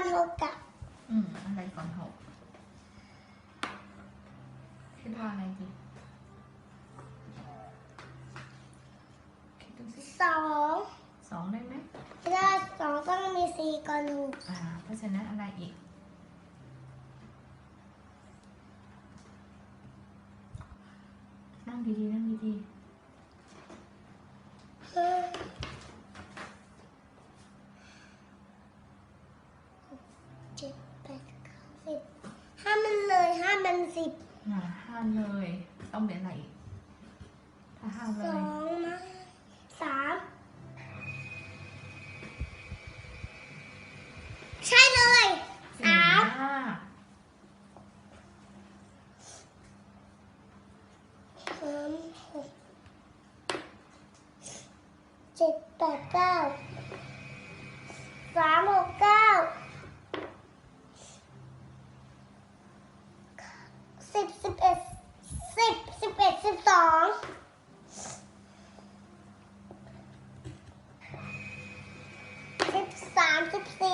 อนหกอะอืมอะไรก่อนหกคิดว่าอะไรดีคิดดูสิสองสองได้ไหมถ้าสองต้องมีสี่ก่อนหกอ่า เพราะฉะนั้นอะไรอีกนั่งดีๆนั่งดี ห้ามันเลยห้ามันสิบห้าเลย ต้องเป็นอะไรอีกถ้าห้ามเลยสองมาสามใช่เลยสามาสามหกเจ็ดแปดเก้า time to play.